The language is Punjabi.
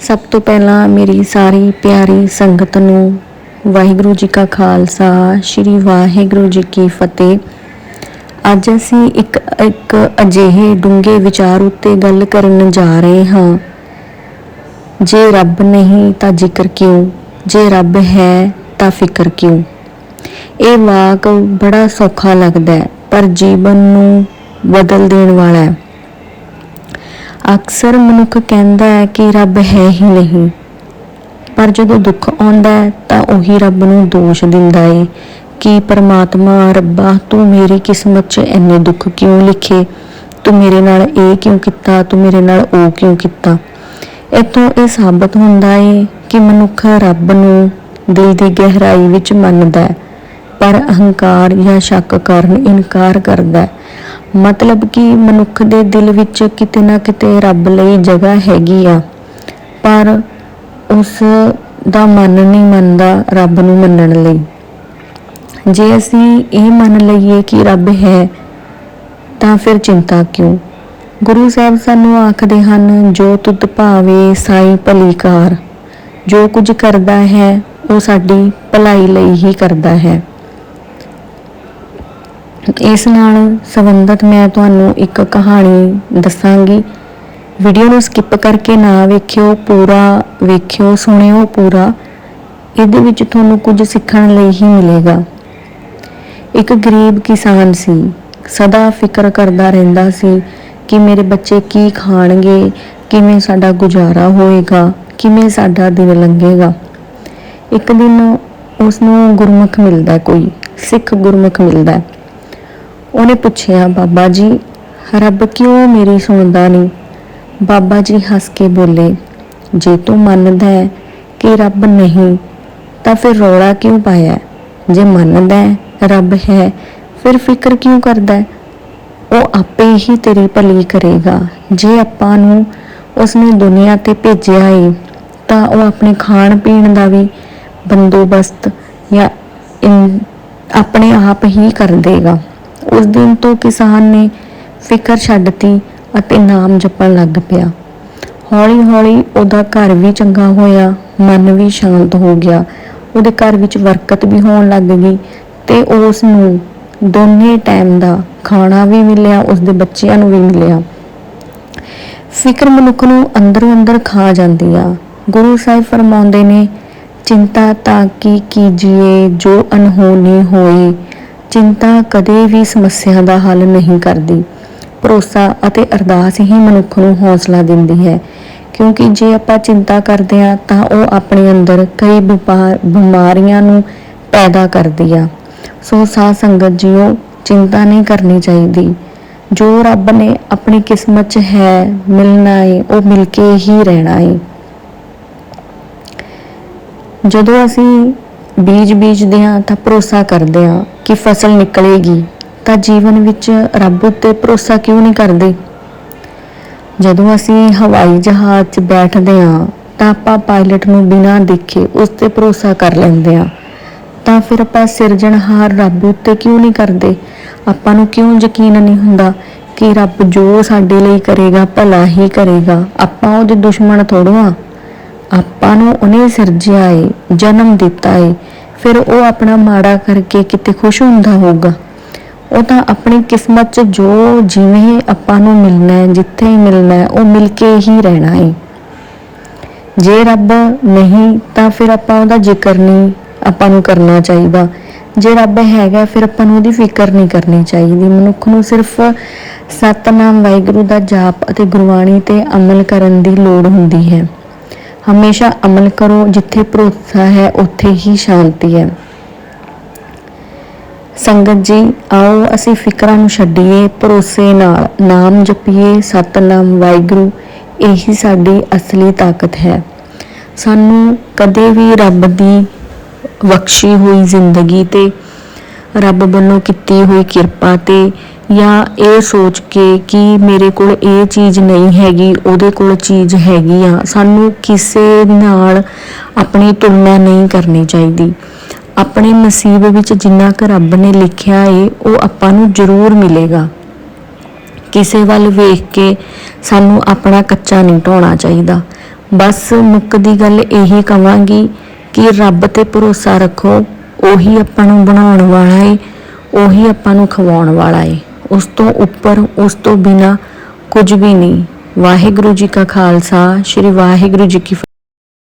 ਸਭ ਤੋਂ ਪਹਿਲਾਂ ਮੇਰੀ ਸਾਰੀ ਪਿਆਰੀ ਸੰਗਤ ਨੂੰ ਵਾਹਿਗੁਰੂ ਜੀ ਕਾ ਖਾਲਸਾ, ਸ੍ਰੀ ਵਾਹਿਗੁਰੂ ਜੀ ਕੀ ਫਤਿਹ। ਅੱਜ ਅਸੀਂ ਇੱਕ ਇੱਕ ਅਜਿਹੇ ਡੂੰਘੇ ਵਿਚਾਰ ਉੱਤੇ ਗੱਲ ਕਰਨ ਜਾ ਰਹੇ ਹਾਂ। ਜੇ ਰੱਬ ਨਹੀਂ ਤਾਂ ਜ਼ਿਕਰ ਕਿਉਂ? ਜੇ ਰੱਬ ਹੈ ਤਾਂ ਫਿਕਰ ਕਿਉਂ? ਇਹ ਵਾਕ ਬੜਾ ਸੌਖਾ ਲੱਗਦਾ ਹੈ, ਪਰ ਜੀਵਨ ਨੂੰ ਬਦਲ ਦੇਣ ਵਾਲਾ ਹੈ। ਅਕਸਰ ਮਨੁੱਖ ਕਹਿੰਦਾ ਹੈ ਕਿ ਰੱਬ ਹੈ ਹੀ ਨਹੀਂ। ਪਰ ਜਦੋਂ ਦੁੱਖ ਆਉਂਦਾ ਹੈ ਤਾਂ ਉਹੀ ਰੱਬ ਨੂੰ ਦੋਸ਼ ਦਿੰਦਾ ਏ ਕਿ ਪਰਮਾਤਮਾ, ਰੱਬਾ, ਤੂੰ ਮੇਰੀ ਕਿਸਮਤ 'ਚ ਇੰਨੇ ਦੁੱਖ ਕਿਉਂ ਲਿਖੇ? ਤੂੰ ਮੇਰੇ ਨਾਲ ਇਹ ਕਿਉਂ ਕੀਤਾ? ਤੂੰ ਮੇਰੇ ਨਾਲ ਉਹ ਕਿਉਂ ਕੀਤਾ? ਇਤੋਂ ਇਹ ਸਾਬਤ ਹੁੰਦਾ ਏ ਕਿ ਮਨੁੱਖ ਰੱਬ ਨੂੰ ਦਿਲ ਦੀ ਗਹਿਰਾਈ ਵਿੱਚ ਮੰਨਦਾ ਹੈ। ਪਰ ਅਹੰਕਾਰ ਜਾਂ ਸ਼ੱਕ ਕਾਰਨ ਇਨਕਾਰ ਕਰਦਾ ਹੈ। ਮਤਲਬ ਕਿ ਮਨੁੱਖ ਦੇ ਦਿਲ ਵਿੱਚ ਕਿਤੇ ਨਾ ਕਿਤੇ ਰੱਬ ਲਈ ਜਗ੍ਹਾ ਹੈਗੀ ਆ। ਪਰ ਉਸ ਦਾ ਮਨ ਨਹੀਂ ਮੰਨਦਾ ਰੱਬ ਨੂੰ ਮੰਨਣ ਲਈ। ਜੇ ਅਸੀਂ ਇਹ ਮੰਨ ਲਈਏ ਕਿ ਰੱਬ ਹੈ, ਤਾਂ ਫਿਰ ਚਿੰਤਾ ਕਿਉਂ? ਗੁਰੂ ਸਾਹਿਬ ਸਾਨੂੰ ਆਖਦੇ ਹਨ, ਜੋ ਤੁਧ ਭਾਵੇ ਸਾਈ ਭਲੀਕਾਰ, ਜੋ ਕੁਝ ਕਰਦਾ ਹੈ, ਉਹ ਸਾਡੀ ਭਲਾਈ ਲਈ ਹੀ ਕਰਦਾ ਹੈ। ਇਸ ਨਾਲ ਸੰਬੰਧਤ ਮੈਂ ਤੁਹਾਨੂੰ ਇੱਕ ਕਹਾਣੀ ਦੱਸਾਂਗੀ। ਵੀਡੀਓ ਨੂੰ ਸਕਿਪ ਕਰਕੇ ਨਾ ਵੇਖਿਓ, ਪੂਰਾ ਵੇਖਿਓ, ਸੁਣਿਓ ਪੂਰਾ। ਇਹਦੇ ਵਿੱਚ ਤੁਹਾਨੂੰ ਕੁਝ ਸਿੱਖਣ ਲਈ ਹੀ ਮਿਲੇਗਾ। ਇੱਕ ਗਰੀਬ ਕਿਸਾਨ ਸੀ, ਸਦਾ ਫਿਕਰ ਕਰਦਾ ਰਹਿੰਦਾ ਸੀ ਕਿ ਮੇਰੇ ਬੱਚੇ ਕੀ ਖਾਣਗੇ, ਕਿਵੇਂ ਸਾਡਾ ਗੁਜ਼ਾਰਾ ਹੋਏਗਾ, ਕਿਵੇਂ ਸਾਡਾ ਦਿਨ ਲੰਘੇਗਾ। ਇੱਕ ਦਿਨ ਉਸ ਨੂੰ ਗੁਰਮੁਖ ਮਿਲਦਾ ਕੋਈ, ਸਿੱਖ ਗੁਰਮੁਖ ਮਿਲਦਾ। ਉਹਨੇ ਪੁੱਛਿਆ, ਬਾਬਾ ਜੀ, ਰੱਬ ਕਿਉਂ ਮੇਰੀ ਸੁਣਦਾ ਨਹੀਂ? ਬਾਬਾ ਜੀ ਹੱਸ ਕੇ ਬੋਲੇ, ਜੇ ਤੂੰ ਮੰਨਦਾ ਹੈ ਕਿ ਰੱਬ ਨਹੀਂ, ਤਾਂ ਫਿਰ ਰੌਲਾ ਕਿਉਂ ਪਾਇਆ? ਜੇ ਮੰਨਦਾ ਹੈ, ਰੱਬ ਹੈ, ਫਿਰ ਫਿਕਰ ਕਿਉਂ ਕਰਦਾ ਉਹ ਆਪੇ ਹੀ ਤੇਰੀ ਭਲੀ ਕਰੇਗਾ। ਜੇ ਆਪਾਂ ਨੂੰ ਉਸਨੇ ਦੁਨੀਆ ਤੇ ਭੇਜਿਆ ਏ, ਤਾਂ ਉਹ ਆਪਣੇ ਖਾਣ ਪੀਣ ਦਾ ਵੀ ਬੰਦੋਬਸਤ ਜਾਂ ਆਪਣੇ ਆਪ ਹੀ ਕਰ ਦੇਗਾ। ਉਸ ਦਿਨ ਤੋਂ ਕਿਸਾਨ ਨੇ ਫਿਕਰ ਛੱਡਤੀ ਅਤੇ ਨਾਮ ਜਪਣ ਲੱਗ ਪਿਆ। ਹੌਲੀ-ਹੌਲੀ ਉਹਦਾ ਘਰ ਵੀ ਚੰਗਾ ਹੋਇਆ, ਮਨ ਵੀ ਸ਼ਾਂਤ ਹੋ ਗਿਆ। ਉਹਦੇ ਘਰ ਵਿੱਚ ਬਰਕਤ ਵੀ ਹੋਣ ਲੱਗ ਗਈ ਤੇ ਉਸ ਨੂੰ ਦੋਨੇ ਟਾਈਮ ਦਾ ਖਾਣਾ ਵੀ ਮਿਲਿਆ, ਉਸਦੇ ਬੱਚਿਆਂ ਨੂੰ ਵੀ ਮਿਲਿਆ। ਫਿਕਰ ਮਨੁੱਖ ਨੂੰ ਅੰਦਰੋਂ ਅੰਦਰ ਖਾ ਜਾਂਦੀ ਆ। ਗੁਰੂ ਸਾਹਿਬ ਫਰਮਾਉਂਦੇ ਨੇ, ਚਿੰਤਾ ਤਾਂ ਕੀ ਕੀਜੀਏ, ਜੋ ਅਨਹੋਣੀ ਹੋਈ ਚਿੰਤਾ ਕਦੇ ਵੀ ਸਮੱਸਿਆ ਦਾ ਹੱਲ ਨਹੀਂ ਕਰਦੀ। ਭਰੋਸਾ ਅਤੇ ਅਰਦਾਸ ਹੀ ਮਨੁੱਖ ਨੂੰ ਹੌਸਲਾ ਦਿੰਦੀ ਹੈ। ਕਿਉਂਕਿ ਜੇ ਆਪਾਂ ਚਿੰਤਾ ਕਰਦੇ ਆ ਤਾਂ ਉਹ ਆਪਣੇ ਅੰਦਰ ਕਈ ਬਿਪਾ- ਬਿਮਾਰੀਆਂ ਨੂੰ ਪੈਦਾ ਕਰਦੀ ਆ। ਸੋ ਸਾਧ ਸੰਗਤ ਜੀਓ, ਚਿੰਤਾ ਨਹੀਂ ਕਰਨੀ ਚਾਹੀਦੀ। ਜੋ ਰੱਬ ਨੇ ਆਪਣੀ ਕਿਸਮਤ 'ਚ ਹੈ, ਮਿਲਣਾ ਹੈ ਉਹ ਮਿਲ ਕੇ ਹੀ ਰਹਿਣਾ ਹੈ ਜਦੋਂ ਅਸੀਂ ਬੀਜ ਬੀਜਦੇ ਹਾਂ, ਤਾਂ ਭਰੋਸਾ ਕਰਦੇ ਹਾਂ। ਕਿ ਫਸਲ ਨਿਕਲੇਗੀ, ਤਾਂ ਜੀਵਨ ਵਿੱਚ ਰੱਬ ਉੱਤੇ ਭਰੋਸਾ ਕਿਉਂ ਨਹੀਂ ਕਰਦੇ? ਜਦੋਂ ਅਸੀਂ ਹਵਾਈ ਜਹਾਜ਼ 'ਚ ਬੈਠਦੇ ਹਾਂ, ਤਾਂ ਆਪਾਂ ਪਾਇਲਟ ਨੂੰ ਬਿਨਾਂ ਦੇਖੇ ਉਸ ਤੇ ਭਰੋਸਾ ਕਰ ਲੈਂਦੇ ਹਾਂ। ਤਾਂ ਫਿਰ ਆਪਾਂ ਸਿਰਜਣਹਾਰ ਰੱਬ ਉੱਤੇ ਕਿਉਂ ਨਹੀਂ ਕਰਦੇ? ਆਪਾਂ ਨੂੰ ਕਿਉਂ ਯਕੀਨ ਨਹੀਂ ਹੁੰਦਾ ਕਿ ਰੱਬ ਜੋ ਸਾਡੇ ਲਈ ਕਰੇਗਾ, ਭਲਾ ਹੀ ਕਰੇਗਾ? ਆਪਾਂ ਉਹਦੇ ਦੁਸ਼ਮਣ ਥੋੜੋ ਆ ਆਪਾਂ ਨੂੰ ਉਹਨੇ ਸਿਰਜਿਆ ਏ, ਜਨਮ ਦਿੱਤਾ ਏ। ਫਿਰ ਉਹ ਆਪਣਾ ਮਾੜਾ ਕਰਕੇ ਕਿਤੇ ਖੁਸ਼ ਹੁੰਦਾ ਹੋਊਗਾ। ਉਹ ਤਾਂ ਆਪਣੀ ਕਿਸਮਤ 'ਚ ਜੋ ਜਿਵੇਂ ਆਪਾਂ ਨੂੰ ਮਿਲਣਾ ਹੈ, ਜਿੱਥੇ ਹੀ ਮਿਲਣਾ ਹੈ, ਉਹ ਮਿਲ ਕੇ ਹੀ ਰਹਿਣਾ ਹੈ। ਜੇ ਰੱਬ ਨਹੀਂ ਤਾਂ ਫਿਰ ਆਪਾਂ ਉਹਦਾ ਜ਼ਿਕਰ ਨਹੀਂ ਆਪਾਂ ਨੂੰ ਕਰਨਾ ਚਾਹੀਦਾ। ਜੇ ਰੱਬ ਹੈਗਾ ਫਿਰ ਆਪਾਂ ਨੂੰ ਉਹਦੀ ਫਿਕਰ ਨਹੀਂ ਕਰਨੀ ਚਾਹੀਦੀ। ਮਨੁੱਖ ਨੂੰ ਸਿਰਫ ਸਤਨਾਮ ਵਾਹਿਗੁਰੂ ਦਾ ਜਾਪ ਅਤੇ ਗੁਰਬਾਣੀ ਤੇ ਅਮਲ ਕਰਨ ਦੀ ਲੋੜ ਹੁੰਦੀ ਹੈ। ਹਮੇਸ਼ਾ ਅਮਲ ਕਰੋ, ਜਿੱਥੇ ਭਰੋਸਾ ਹੈ, ਉੱਥੇ ਹੀ ਸ਼ਾਂਤੀ ਹੈ। ਸੰਗਤ ਜੀ, ਆਓ ਅਸੀਂ ਫਿਕਰਾਂ ਨੂੰ ਛੱਡੀਏ, ਭਰੋਸੇ ਨਾਲ ਨਾਮ ਜਪੀਏ, ਸਤਨਾਮ ਵਾਹਿਗੁਰੂ, ਇਹੀ ਸਾਡੀ ਅਸਲੀ ਤਾਕਤ ਹੈ। ਸਾਨੂੰ ਕਦੇ ਵੀ ਰੱਬ ਦੀ ਬਖਸ਼ੀ ਹੋਈ ਜ਼ਿੰਦਗੀ ਤੇ ਰੱਬ ਵੱਲੋਂ ਕੀਤੀ ਹੋਈ ਕਿਰਪਾ ਤੇ ਜਾਂ ਇਹ ਸੋਚ ਕੇ ਕਿ ਮੇਰੇ ਕੋਲ ਇਹ ਚੀਜ਼ ਨਹੀਂ ਹੈਗੀ, ਉਹਦੇ ਕੋਲ ਚੀਜ਼ ਹੈਗੀ ਆ, ਸਾਨੂੰ ਕਿਸੇ ਨਾਲ ਆਪਣੀ ਤੁਲਨਾ ਨਹੀਂ ਕਰਨੀ ਚਾਹੀਦੀ। ਆਪਣੇ ਨਸੀਬ ਵਿੱਚ ਜਿੰਨਾ ਕੁ ਰੱਬ ਨੇ ਲਿਖਿਆ ਏ, ਉਹ ਆਪਾਂ ਨੂੰ ਜ਼ਰੂਰ ਮਿਲੇਗਾ। ਕਿਸੇ ਵੱਲ ਵੇਖ ਕੇ ਸਾਨੂੰ ਆਪਣਾ ਕੱਚਾ ਨਹੀਂ ਢੋਣਾ ਚਾਹੀਦਾ। ਬਸ ਮੁੱਕ ਦੀ ਗੱਲ ਇਹੀ ਕਵਾਂਗੀ ਕਿ ਰੱਬ ਤੇ ਭਰੋਸਾ ਰੱਖੋ ਉਹੀ ਆਪਾਂ ਨੂੰ ਬਣਾਉਣ ਵਾਲਾ ਏ, ਉਹੀ ਆਪਾਂ ਨੂੰ ਖਵਾਉਣ ਵਾਲਾ ਏ। ਉਸ ਤੋਂ ਉੱਪਰ, ਉਸ ਤੋਂ ਬਿਨਾ ਕੁਝ ਵੀ ਨਹੀਂ। ਵਾਹਿਗੁਰੂ ਜੀ ਕਾ ਖਾਲਸਾ, ਸ੍ਰੀ ਵਾਹਿਗੁਰੂ ਜੀ ਕੀ ਫਤਿਹ।